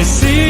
і дай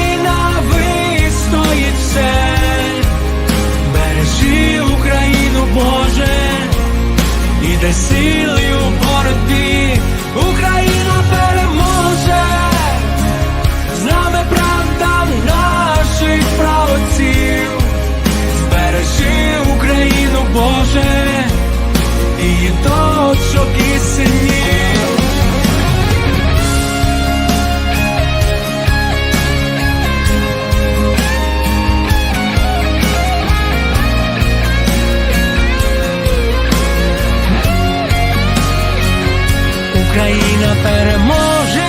Україна переможе,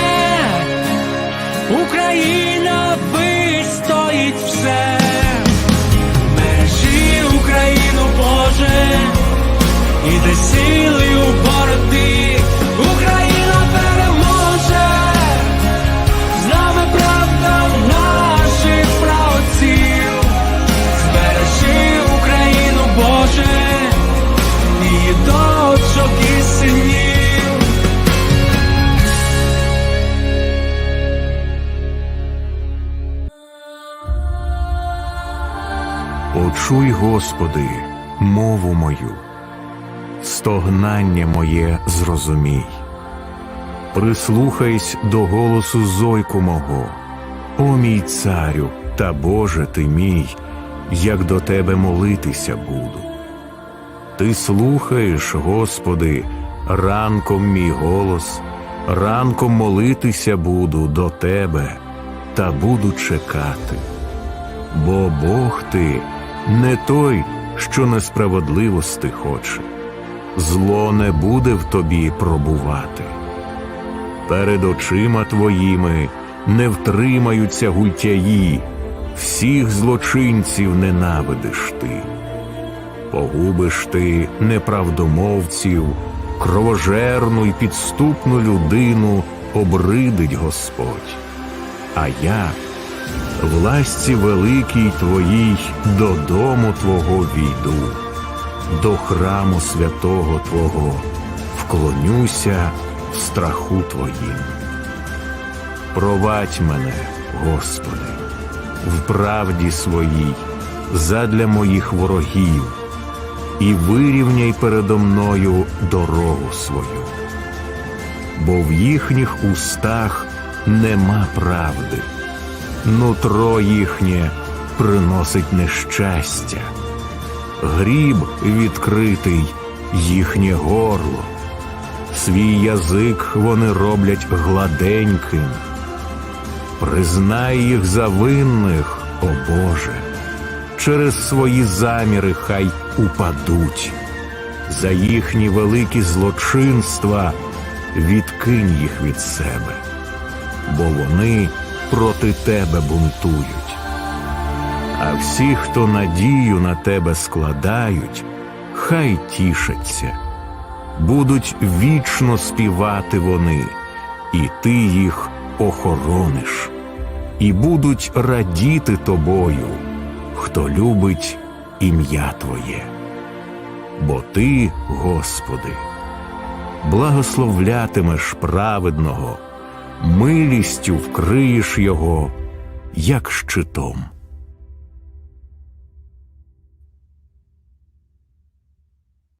Україна Почуй, Господи, мову мою, стогнання моє зрозумій. Прислухайсь до голосу зойку мого, о мій царю та Боже ти мій, як до тебе молитися буду. Ти слухаєш, Господи, ранком мій голос, ранком молитися буду до Тебе та буду чекати. Бо Бог ти не той, що несправедливости хоче, зло не буде в тобі пробувати. Перед очима твоїми не втримаються гультяї, всіх злочинців ненавидиш ти. Погубиш ти неправдомовців, кровожерну й підступну людину обридить Господь. А я власті великій твоїй додому Твого війду, до храму святого Твого вклонюся в страху Твоїм. Провадь мене, Господи, в правді своїй, задля моїх ворогів, і вирівняй передо мною дорогу свою, бо в їхніх устах нема правди нутро їхнє приносить нещастя, гріб відкритий їхнє горло, свій язик вони роблять гладеньким. Признай їх за винних, о Боже, через свої заміри хай упадуть, за їхні великі злочинства відкинь їх від себе, бо вони проти тебе бунтують. А всі, хто надію на тебе складають, хай тішаться, будуть вічно співати вони, і ти їх охорониш. і будуть радіти тобою, хто любить ім'я Твоє. Бо Ти, Господи, благословлятимеш праведного, милістю вкриєш його, як щитом.